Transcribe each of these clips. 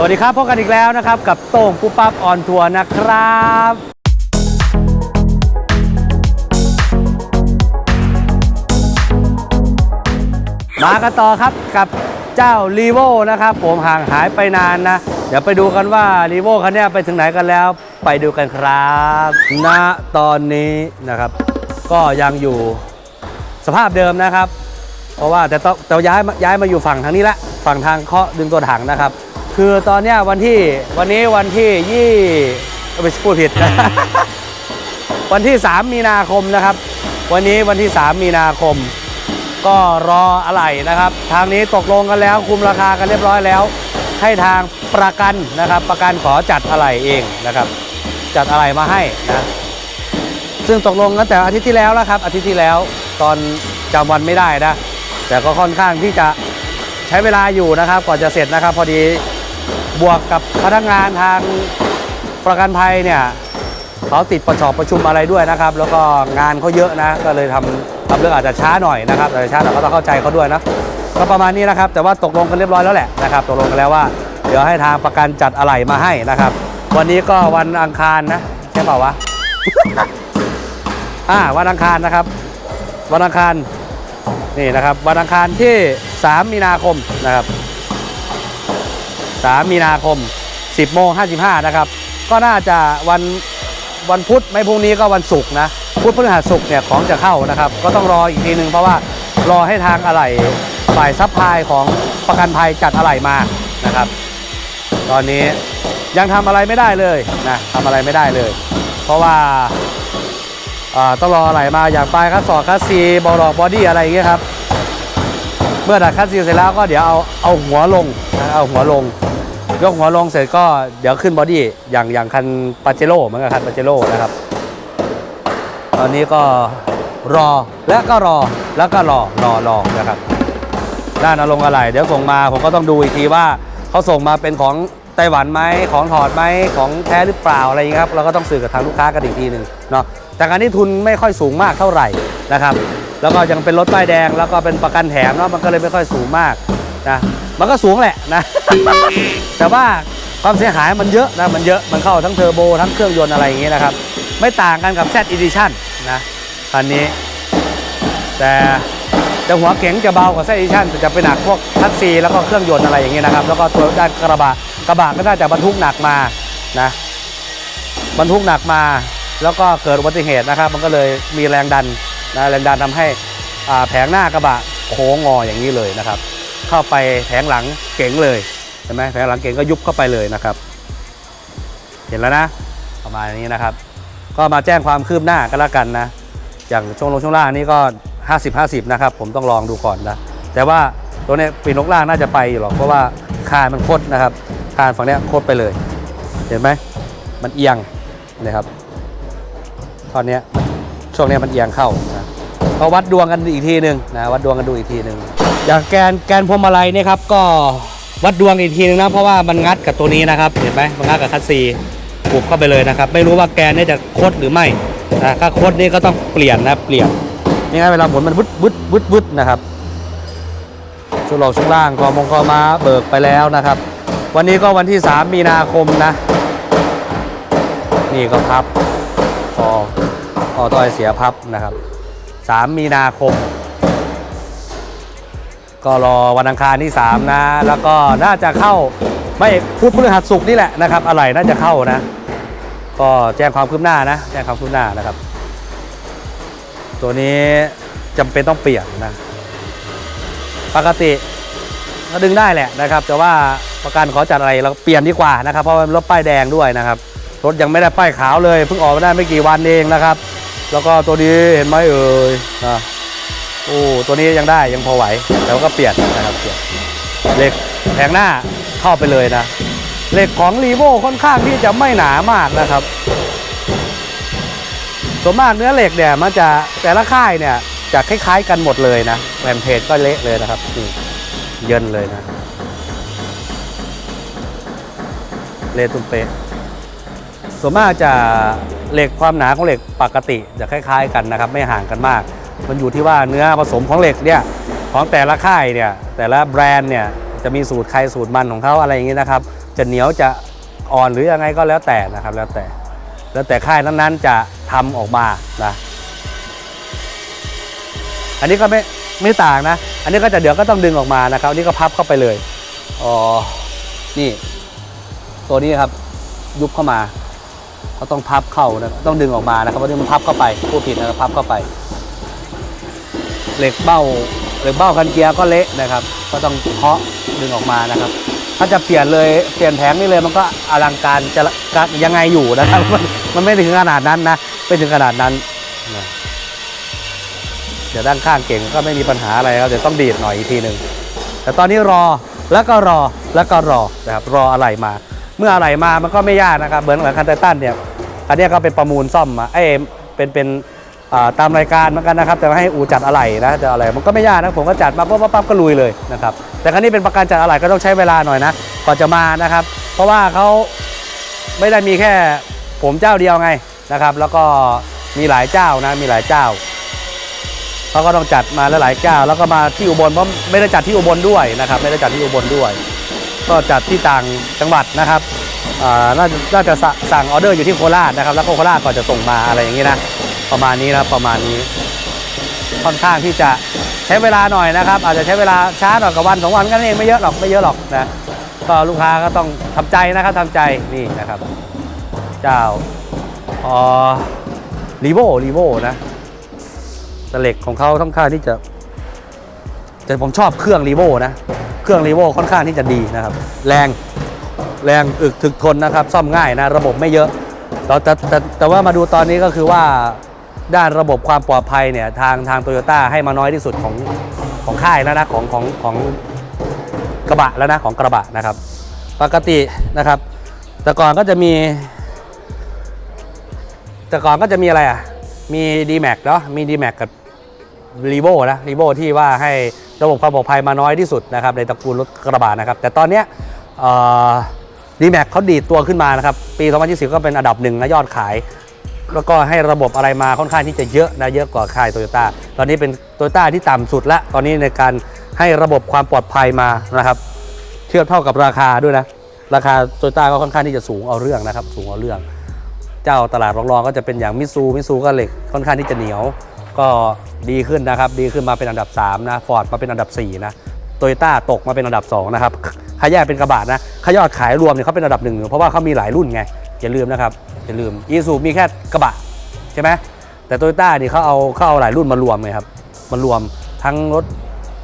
สวัสดีครับพบกันอีกแล้วนะครับ กับโต้งปุ๊บปั๊บออนทัวร์นะครับมากันต่อครับกับเจ้ารีโวนะครับ ผมห่างหายไปนานนะ เดี๋ยวไปดูกันว่ารีโวคันเนี้ยไปถึงไหนกันแล้ว ไปดูกันครับณตอนนี้นะครับ ก็ยังอยู่สภาพเดิมนะครับ เพราะว่าแต่ต้องแต่ย้ายมาย้ายมาอยู่ฝั่งทางนี้ละฝั่งทางเคาะดึงตัวถังนะครับ คือตอนเนี้ยวันที่วันนี้วันที่ยี่ไม่พูดผิด วันที่ 3 มีนาคมนะครับ วันนี้วันที่ 3 มีนาคม ก็รออะไหล่นะครับ ทางนี้ตกลงกันแล้ว คุมราคากันเรียบร้อยแล้ว ให้ทางประกันนะครับ ประกันขอจัดอะไหล่เองนะครับ จัดอะไหล่มาให้นะซึ่งตกลงกันแต่อาทิตย์ที่แล้วแล้วครับอาทิตย์ที่แล้วตอนจำวันไม่ได้นะแต่ก็ค่อนข้างที่จะใช้เวลาอยู่นะครับกว่าจะเสร็จนะครับ พอดี บวกกับพนักงานทางประกันภัยเนี่ยเขาติดประชอบประชุมอะไรด้วยนะครับ แล้วก็งานเขาเยอะนะ ก็เลยทำทำเรื่องอาจจะช้าหน่อยนะครับแต่ช้าแต่ก็ต้องเข้าใจเขาด้วยนะก็ประมาณนี้นะครับ แต่ว่าตกลงกันเรียบร้อยแล้วแหละนะครับ ตกลงกันแล้วว่า เดี๋ยวให้ทางประกันจัดอะไหล่มาให้นะครับ วันนี้ก็วันอังคารนะใช่เปล่าวะอ่าวันอังคารนะครับ วันอังคารนี่นะครับ วันอังคารที่ 3 มีนาคมนะครับ 3 มีนาคม 10โมง55 นะครับ ก็น่าจะวันวันพุธไม่พรุ่งนี้ก็วันศุกร์นะพุธพฤหัสศุกร์เนี่ยของจะเข้านะครับ ก็ต้องรออีกทีหนึ่งเพราะว่ารอให้ทางอะไหล่ฝ่ายซัพพลายของประกันภัยจัดอะไหล่มานะครับ ตอนนี้ยังทำอะไรไม่ได้เลยนะทำอะไรไม่ได้เลย เพราะว่าอ่าต้องรออะไรมาอย่างปลายคัสสอคัสซีบอลอกบอดี้อะไรอย่างเงี้ยครับ เมื่อดัดคัสซีเสร็จแล้วก็เดี๋ยวเอาเอาหัวลงนะเอาหัวลง ยกหัวลงเสร็จก็เดี๋ยวขึ้นบอดี้อย่างอย่างคันปาเจโร่เหมือนกับคันปาเจโร่นะครับ ตอนนี้ก็รอและก็รอแล้วก็รอรอรอนะครับด้านอาลงอะไรเดี๋ยวส่งมาผมก็ต้องดูอีกทีว่าเขาส่งมาเป็นของไต้หวันไหมของถอดไหมของแท้หรือเปล่าอะไรอย่างเงี้ครับเราก็ต้องสื่อกับทางลูกค้ากันอีกทีหนึ่งเนาะแต่การนี้ทุนไม่ค่อยสูงมากเท่าไหร่นะครับ แล้วก็ยังเป็นรถป้ายแดง แล้วก็เป็นประกันแถมเนาะมันก็เลยไม่ค่อยสูงมาก นะมันก็สูงแหละนะ แต่ว่าความเสียหายมันเยอะนะมันเยอะมันเข้าทั้งเทอร์โบทั้งเครื่องยนต์อะไรอย่างเงี้ยนะครับ ไม่ต่างกันกับ Z Edition นะคันนี้ แต่แต่หัวเก๋งจะเบากว่าไซดิชันแต่จะไปหนักพวกทักซีแล้วก็เครื่องยนต์อะไรอย่างเงี้ยนะครับ แล้วก็ตัวด้านกระบะกระบะก็น่าจะบรรทุกหนักมานะบรรทุกหนักมาแล้วก็เกิดอุบัติเหตุนะครับ มันก็เลยมีแรงดันนะแรงดันทำให้แผงหน้ากระบะโค้งงออย่างนี้เลยนะครับ เข้าไปแผงหลังเก๋งเลยเห็นไหมแผงหลังเก๋งก็ยุบเข้าไปเลยนะครับ เห็นแล้วนะ ประมาณนี้นะครับ ก็มาแจ้งความคืบหน้ากันแล้วกันนะ อย่างช่วงลงช่วงล่างนี่ก็ 50 50 นะครับ ผมต้องลองดูก่อนนะ แต่ว่าตัวนี้ปีนลกล่างน่าจะไปอยู่หรอกเพราะว่าคานมันโคดนะครับคานฝั่งนี้โคดไปเลย เห็นไหมมันเอียงนะครับตอนนี้ช่วงนี้มันเอียงเข้านะก็วัดดวงกันอีกทีหนึ่งนะวัดดวงกันดูอีกทีหนึ่ง อย่างแกนแกนพวงมาลัยเนี่ยครับก็วัดดวงอีกทีหนึงนะเพราะว่ามันงัดกับตัวนี้นะครับเห็นไหมมันงัดกับคัสซีปุบเข้าไปเลยนะครับ ไม่รู้ว่าแกนเนี่ยจะโคดหรือไม่นะถ้าโคดนี่ก็ต้องเปลี่ยนนะเปลี่ยนนี่ไงเวลาหมุนมันวุดวุดวุดวุดนะครับช่วงหลอกช่วงล่างคอมงคอมาเบิกไปแล้วนะครับ วันนี้ก็วันที่ 3 มีนาคมนะ นี่ก็พับพอพอต่อยเสียพับนะครับ 3 มีนาคม ก็รอวันอังคารที่ 3 นะ แล้วก็น่าจะเข้าไม่พุธพฤหัสศุกนี่แหละนะครับอะไรน่าจะเข้านะ ก็แจ้งความคืบหน้านะ แจ้งความคืบหน้านะครับ ตัวนี้จำเป็นต้องเปลี่ยนนะ ปกติก็ดึงได้แหละนะครับ แต่ว่าประกันขอจัดอะไรเราเปลี่ยนดีกว่านะครับ เพราะรถป้ายแดงด้วยนะครับ รถยังไม่ได้ป้ายขาวเลยเพิ่งออกมาได้ไม่กี่วันเองนะครับ แล้วก็ตัวนี้เห็นไหมเอ่ยนะ โอ้ตัวนี้ยังได้ยังพอไหวแต่ว่าก็เปลี่ยนนะครับเปลี่ยนเหล็กแผงหน้าเข้าไปเลยนะ เหล็กของรีโวค่อนข้างที่จะไม่หนามากนะครับส่วนมากเนื้อเหล็กเนี่ยมันจะแต่ละค่ายเนี่ยจะคล้ายๆกันหมดเลยนะแผ่นเพจก็เละเลยนะครับนี่เยินเลยนะเลตุ้มเปะส่วนมากจะเหล็กความหนาของเหล็กปกติจะคล้าย ๆ กันนะครับ ไม่ห่างกันมาก มันอยู่ที่ว่าเนื้อผสมของเหล็กเนี่ยของแต่ละค่ายเนี่ยแต่ละแบรนด์เนี่ยจะมีสูตรใครสูตรมันของเขาอะไรอย่างนี้นะครับ จะเหนียวจะอ่อนหรือยังไงก็แล้วแต่นะครับ แล้วแต่ แล้วแต่ค่ายนั้นๆจะทำออกมานะอันนี้ก็ไม่ไม่ต่างนะ อันนี้ก็จะเดี๋ยวก็ต้องดึงออกมานะครับอันนี่ก็พับเข้าไปเลยอ๋อนี่ ตัวนี้ครับยุบเข้ามาก็ต้องพับเข้านะต้องดึงออกมานะครับเพราะนี่มันพับเข้าไปพูดผิดนะพับเข้าไป เหล็กเบ้าเหล็กเบ้าคันเกียร์ก็เละนะครับ ก็ต้องเคาะดึงออกมานะครับ ถ้าจะเปลี่ยนเลยเปลี่ยนแผงนี่เลยมันก็อลังการจะจะยังไงอยู่นะครับมันมันไม่ถึงขนาดนั้นนะไม่ถึงขนาดนั้นนะเดี๋ยวด้านข้างเก่งก็ไม่มีปัญหาอะไรครับเดี๋ยวต้องดีดหน่อยอีกทีหนึ่งแต่ตอนนี้รอแล้วก็รอแล้วก็รอนะครับรออะไรมา เมื่ออะไรมามันก็ไม่ยากนะครับเหมือนกับคันไททันเนี่ยอันนี้ก็เป็นประมูลซ่อมมาเอ้เป็นเป็น ตามรายการเหมือนกันนะครับ แต่ให้อูจัดอะไหล่นะจะอะไรมันก็ไม่ยากนะผมก็จัดมาปั๊บปั๊บปั๊บก็ลุยเลยนะครับแต่ครั้นี้เป็นประกันจัดอะไหล่ก็ต้องใช้เวลาหน่อยนะก่อนจะมานะครับ เพราะว่าเขาไม่ได้มีแค่ผมเจ้าเดียวไงนะครับ แล้วก็มีหลายเจ้านะมีหลายเจ้าเขาก็ต้องจัดมาหลายๆเจ้า แล้วก็มาที่อุบลเพราะไม่ได้จัดที่อุบลด้วยนะครับ ไม่ได้จัดที่อุบลด้วย ก็จัดที่ต่างจังหวัดนะครับน่าจะสะสั่งออเดอร์อยู่ที่โคราชนะครับ แล้วก็โคราชก่อนจะส่งมาอะไรอย่างนี้นะ ประมาณนี้นะครับประมาณนี้ ค่อนข้างที่จะใช้เวลาหน่อยนะครับ อาจจะใช้เวลาช้าหน่อยกับวันสองวันกันเองไม่เยอะหรอกไม่เยอะหรอกนะก็ลูกค้าก็ต้องทำใจนะครับทำใจนี่นะครับ เจ้าออรีโวรีโวนะแต่เหล็กของเขาค่อนข้างที่จะ แต่ผมชอบเครื่องรีโวนะ เครื่องรีโวค่อนข้างที่จะดีนะครับ แรงแรงอึกถึกทนนะครับ ซ่อมง่ายนะ ระบบไม่เยอะแต่แต่แต่ว่ามาดูตอนนี้ก็คือว่า ด้านระบบความปลอดภัยเนี่ยทางทางโตโยต้าให้มาน้อยที่สุดของของค่ายแล้วนะของของของกระบะแล้วนะของกระบะนะครับ ปกตินะครับ แต่ก่อนก็จะมี แต่ก่อนก็จะมีอะไรอะมี d m a x เนาะมี d m a x กับ r e v o นะ r e v o ที่ว่าให้ระบบความปลอดภัยมาน้อยที่สุดนะครับในตระกูลรถกระบะนะครับ แต่ตอนเนี้ยดีแม็กเขาดีดตัวขึ้นมานะครับ ปี 2020 ก็เป็นอันดับหนึ่งนะยอดขาย แล้วก็ให้ระบบอะไรมาค่อนข้างที่จะเยอะนะเยอะกว่าค่ายโตโยต้าตอนนี้เป็นโตโยต้าที่ต่ำสุดล้วตอนนี้ในการให้ระบบความปลอดภัยมานะครับ เทียบเท่ากับราคาด้วยนะ ราคาโตโยต้าก็ค่อนข้างที่จะสูงเอาเรื่องนะครับ สูงเอาเรื่อง เจ้าตลาดรองๆก็จะเป็นอย่างมิซูมิซูก็เหล็กค่อนข้างที่จะเหนียว ก็ดีขึ้นนะครับ ดีขึ้นมาเป็นอันดับ3นะฟอร์ดมาเป็นอันดับ4นะโตโยต้าตกมาเป็นอันดับ2นะครับขายแยกเป็นกระบะนะขยอดขายรวมเนี่ยเขาเป็นอันดับหนึ่งเพราะว่าเขามีหลายรุ่นไงอย่าลืมนะครับ อย่าลืมอีซูมีแค่กระบะใช่ไหมแต่โตโยต้านี่เขาเอาเขาเอาหลายรุ่นมารวมเลยครับมารวมทั้งรถ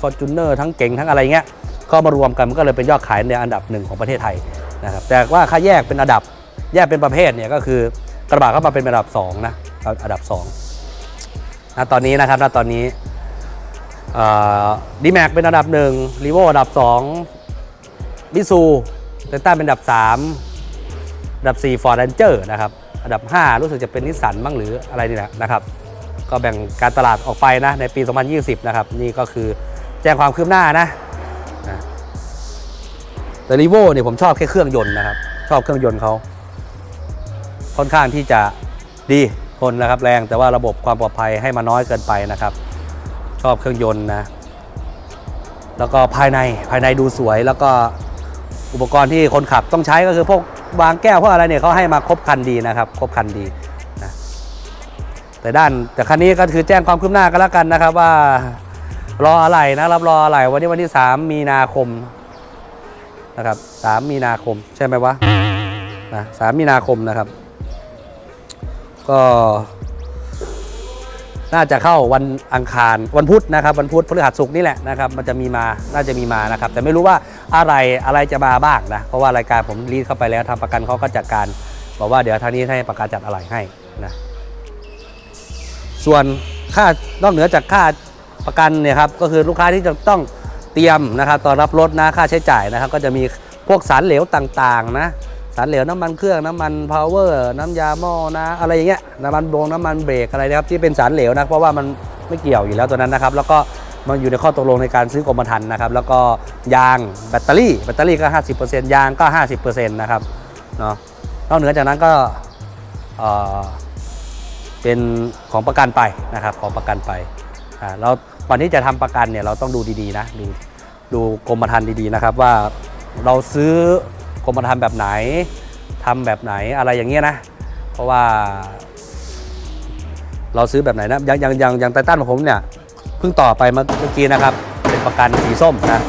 ฟอร์จูเนอร์ทั้งเก่งทั้งอะไรเงี้ยก็มารวมกันมันก็เลยเป็นยอดขายในอันดับหนึ่งของประเทศไทยนะครับแต่ว่าค่าแยกเป็นอันดับแยกเป็นประเภทเนี่ยก็คือกระบะเข้ามาเป็นอันดับสองนะอันดับสองนะตอนนี้นะครับณตอนนี้ดีแม็กเป็นอันดับหนึ่งรีโวอันดับสองมิซูเตต้าเป็นอันดับสาม อันดับ 4 Ford Ranger นะครับ อันดับ 5 รู้สึกจะเป็นนิสสันบ้างหรืออะไรนี่แหละนะครับ ก็แบ่งการตลาดออกไปนะในปี 2020 นะครับ นี่ก็คือแจ้งความคืบหน้านะแต่รีโวเนี่ยผมชอบแค่เครื่องยนต์นะครับ ชอบเครื่องยนต์เขาค่อนข้างที่จะดีทนนะครับแรงแต่ว่าระบบความปลอดภัยให้มาน้อยเกินไปนะครับ ชอบเครื่องยนต์นะ แล้วก็ภายในภายในดูสวยแล้วก็อุปกรณ์ที่คนขับต้องใช้ก็คือพวก วางแก้วเพวกอะไรเนี่ยเขาให้มาครบคันดีนะครับครบคันดีนะแต่ด้านแต่คันนี้ก็คือแจ้งความคืบหน้ากันแล้วกันนะครับว่ารออะไรนะรับรออะไรวันนี้วันที่ 3 มีนาคมนะครับ 3 มีนาคมใช่ไหมวะนะสามมีนาคมนะครับ ก็ น่าจะเข้าวันอังคารวันพุธนะครับ วันพุธพฤหัสศุกร์นี่แหละนะครับ มันจะมีมาน่าจะมีมานะครับ แต่ไม่รู้ว่า อะไรอะไรจะมาบ้างนะเพราะว่ารายการผมรีดเข้าไปแล้วทางประกันเขาก็จัดการ บอกว่าเดี๋ยวทางนี้ให้ประกันจัดอะไรให้นะส่วนค่านอกเหนือจากค่าประกันเนี่ยครับก็คือลูกค้าที่จะต้องเตรียมนะครับตอนรับรถนะค่าใช้จ่ายนะครับ ก็จะมีพวกสารเหลวต่างๆนะสารเหลวน้ำมันเครื่องน้ำมันพาวเวอร์น้ำยาหม้อนะอะไรอย่างเงี้ยน้ำมันโบงน้ำมันเบรกอะไรนะครับที่เป็นสารเหลวนะเพราะว่ามันไม่เกี่ยวอยู่แล้วตัวนั้นนะครับ แล้วก็ มันอยู่ในข้อตกลงในการซื้อกรมธรรม์นะครับ แล้วก็ยางแบตเตอรี่แบตเตอรี่ก็ 50%ยางก็ 50%นะครับเนาะนอกเหนือจากนั้นก็เอ่อเป็นของประกันไปนะครับของประกันไปอ่าแล้ววันนี้จะทำประกันเนี่ยเราต้องดูดีๆนะดูดูกรมธรรม์ดีๆนะครับว่าเราซื้อกรมธรรม์แบบไหนทำแบบไหนอะไรอย่างเงี้ยนะ เพราะว่า เราซื้อแบบไหนนะอย่างอย่างอย่างอย่างไททันของผมเนี่ย เพิ่งต่อไปเมื่อกี้นะครับ เป็นประกันสีส้มนะ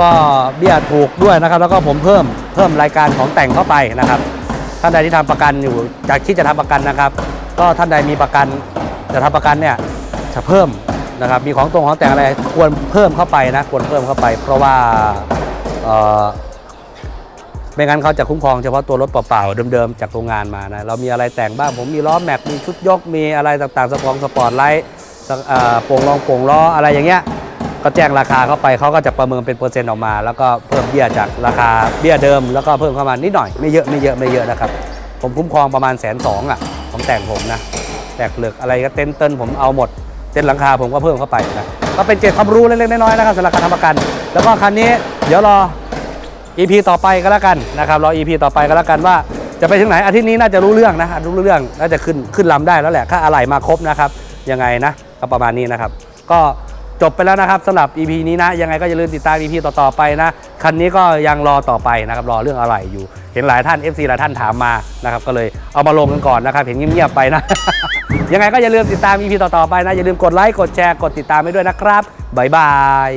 ก็เบี้ยถูกด้วยนะครับ แล้วก็ผมเพิ่มเพิ่มรายการของแต่งเข้าไปนะครับท่านใดที่ทำประกันอยู่จากที่จะทำประกันนะครับ ก็ท่านใดมีประกันจะทำประกันเนี่ยจะเพิ่มนะครับ มีของตรงของแต่งอะไรควรเพิ่มเข้าไปนะควรเพิ่มเข้าไป เพราะว่าเออไม่งั้นเขาจะคุ้มครองเฉพาะตัวรถเปล่าๆเดิมๆจากโรงงานมานะเรามีอะไรแต่งบ้างผมมีล้อแม็กมีชุดยกมีอะไรต่างๆสปองสปอร์ตไลท์ โป่งรองโป่งล้ออะไรอย่างเงี้ยก็แจ้งราคาเข้าไปเขาก็จะประเมินเป็นเปอร์เซ็นต์ออกมา แล้วก็เพิ่มเบี้ยจากราคาเบี้ยเดิม แล้วก็เพิ่มเข้ามานิดหน่อยไม่เยอะไม่เยอะไม่เยอะนะครับผมคุ้มครองประมาณแสนสองอะผมแต่งผมนะแตกเหลือกอะไรก็เต้นเต้นผมเอาหมด เต้นหลังคาผมก็เพิ่มเข้าไปนะก็เป็นเจ็ดความรู้เล็กๆน้อยๆนะครับสำหรับการทำประกัน แล้วก็คันนี้เดี๋ยวรอ EP ต่อไปก็แล้วกันนะครับรอ EP ต่อไปก็แล้วกันว่าจะไปถึงไหนอาทิตย์นี้น่าจะรู้เรื่องนะรู้เรื่องน่าจะขึ้นขึ้นลำได้แล้วแหละถ้าอะไหล่มาครบนะครับยังไงนะ ก็ประมาณนี้นะครับ ก็จบไปแล้วนะครับสำหรับ EP นี้นะ ยังไงก็อย่าลืมติดตาม EP ต่อๆไปนะ คันนี้ก็ยังรอต่อไปนะครับ รอเรื่องอะไรอยู่ เห็นหลายท่าน FC หลายท่านถามมานะครับ ก็เลยเอามาลงกันก่อนนะครับ เห็นเงียบๆไปนะ ยังไงก็อย่าลืมติดตาม EP ต่อๆไปนะ อย่าลืมกดไลค์ กดแชร์ กดติดตามไปด้วยนะครับบ๊ายบาย